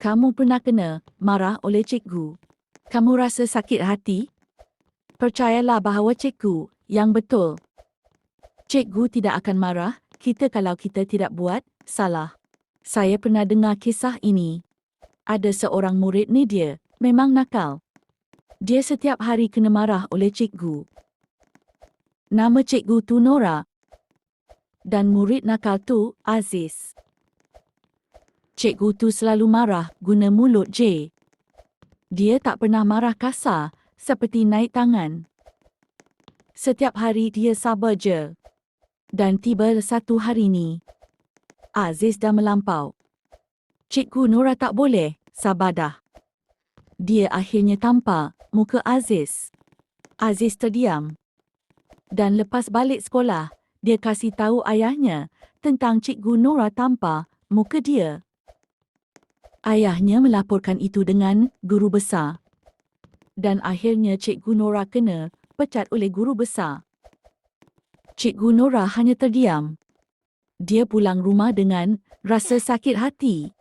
Kamu pernah kena marah oleh cikgu. Kamu rasa sakit hati? Percayalah bahawa cikgu yang betul. Cikgu tidak akan marah kita kalau kita tidak buat salah. Saya pernah dengar kisah ini. Ada seorang murid ni dia, memang nakal. Dia setiap hari kena marah oleh cikgu. Nama cikgu tu Nora. Dan murid nakal tu Aziz. Cikgu tu selalu marah guna mulut J. Dia tak pernah marah kasar seperti naik tangan. Setiap hari dia sabar je. Dan tiba satu hari ni, Aziz dah melampau. Cikgu Nora tak boleh sabar dah. Dia akhirnya tampar muka Aziz. Aziz terdiam. Dan lepas balik sekolah, dia kasih tahu ayahnya tentang Cikgu Nora tampar muka dia. Ayahnya melaporkan itu dengan guru besar. Dan akhirnya Cikgu Nora kena pecat oleh guru besar. Cikgu Nora hanya terdiam. Dia pulang rumah dengan rasa sakit hati.